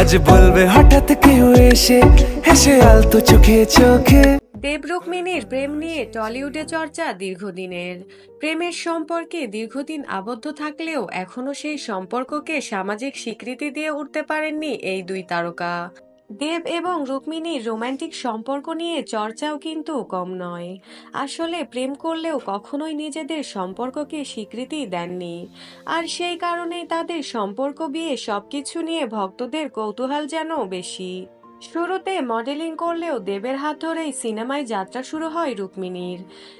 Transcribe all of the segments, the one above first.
আজ বলবে হঠাৎ কেউ এসে, হেসে আলতো চোখে চোখে। দেব রুক্মিণীর প্রেম নিয়ে টলিউডে চর্চা দীর্ঘদিনের। প্রেমের সম্পর্কে দীর্ঘদিন আবদ্ধ থাকলেও এখনও সেই সম্পর্ককে সামাজিক স্বীকৃতি দিয়ে উঠতে পারেননি এই দুই তারকা। দেব এবং রুক্মিণীর রোম্যান্টিক সম্পর্ক নিয়ে চর্চাও কিন্তু কম নয়। আসলে প্রেম করলেও কখনোই নিজেদের সম্পর্ককে স্বীকৃতি দেননি। আর সেই কারণেই তাদের সম্পর্ক বিয়ে সবকিছু নিয়ে ভক্তদের কৌতূহল যেন বেশি। শুরুতে মডেলিং করলেও দেবের হাত ধরেই সিনেমায় যাত্রা শুরু হয় রুক্মিণীর।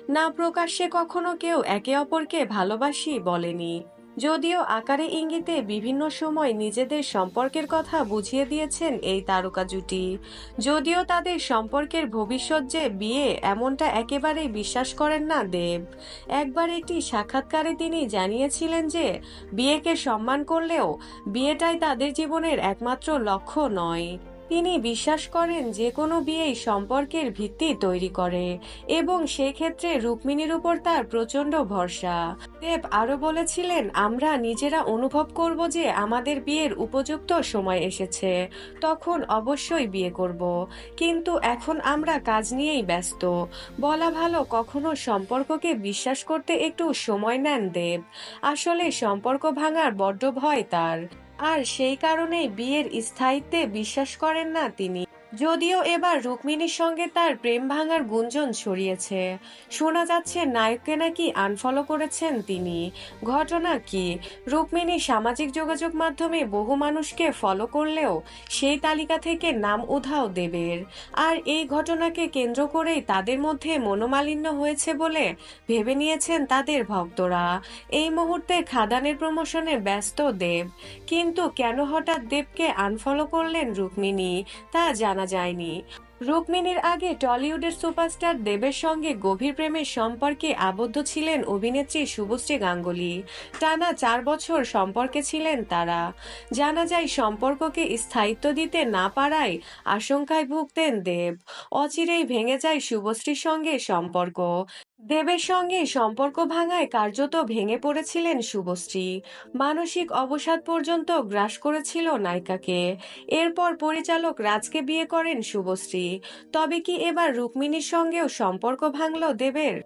না প্রকাশ্যে কখনো কেউ একে অপরকে ভালোবাসি বলেনি। যদিও আকারে ইঙ্গিতে বিভিন্ন সময় নিজেদের সম্পর্কের কথা বুঝিয়ে দিয়েছেন এই তারকা জুটি। যদিও তাদের সম্পর্কের ভবিষ্যৎ যে বিয়ে এমনটা একেবারেই বিশ্বাস করেন না দেব। একবার একটি সাক্ষাৎকারে তিনি জানিয়েছিলেন যে, বিয়েকে সম্মান করলেও বিয়েটাই তাদের জীবনের একমাত্র লক্ষ্য নয়। তিনি বিশ্বাস করেন যে কোনো বিয়েই সম্পর্কের ভিত্তি তৈরি করে এবং সেক্ষেত্রে রুক্মিণীর উপর তার প্রচণ্ড ভরসা। দেব আরও বলেছিলেন, আমরা নিজেরা অনুভব করব যে আমাদের বিয়ের উপযুক্ত সময় এসেছে। তখন অবশ্যই বিয়ে করব। কিন্তু এখন আমরা কাজ নিয়েই ব্যস্ত। বলা ভালো, কখনো সম্পর্ককে বিশ্বাস করতে একটু সময় নেন দেব। আসলে সম্পর্ক ভাঙার বড্ড ভয় তার। আর সেই কারণেই বিয়ের স্থায়িত্বে বিশ্বাস করেন না তিনি। যদিও এবার রুক্মিণীর সঙ্গে তার প্রেম ভাঙার গুঞ্জন ছড়িয়েছে। শোনা যাচ্ছে নায়ককে নাকি আনফলো করেছেন তিনি। ঘটনা কি? রুক্মিণী সামাজিক যোগাযোগ মাধ্যমে বহু মানুষকে ফলো করলেও সেই তালিকা থেকে নাম উধাও দেবের। আর এই ঘটনাকে কেন্দ্র করেই তাদের মধ্যে মনোমালিন্য হয়েছে বলে ভেবে নিয়েছেন তাদের ভক্তরা। এই মুহূর্তে খাদানের প্রমোশনে ব্যস্ত দেব। কিন্তু কেন হঠাৎ দেবকে আনফলো করলেন রুক্মিণী, তা জানা যায়নি। রুক্মিণীর আগে টলিউডের সুপারস্টার দেবের সঙ্গে গভীর প্রেমের সম্পর্কে আবদ্ধ ছিলেন অভিনেত্রী শুভশ্রী গাঙ্গুলি। টানা চার বছর সম্পর্কে ছিলেন তারা। জানা যায়, সম্পর্ককে স্থায়িত্ব দিতে না পারায় আশঙ্কায় ভুগতেন দেব। অচিরেই ভেঙে যায় শুভশ্রীর সঙ্গে সম্পর্ক। দেবের সঙ্গে সম্পর্ক ভাঙায় কার্যত ভেঙে পড়েছিলেন শুভশ্রী। মানসিক অবসাদ পর্যন্ত গ্রাস করেছিল নায়িকাকে। এরপর পরিচালক রাজকে বিয়ে করেন শুভশ্রী। তবে কি এবার রুক্মিণীর সঙ্গেও সম্পর্ক ভাঙল দেবের?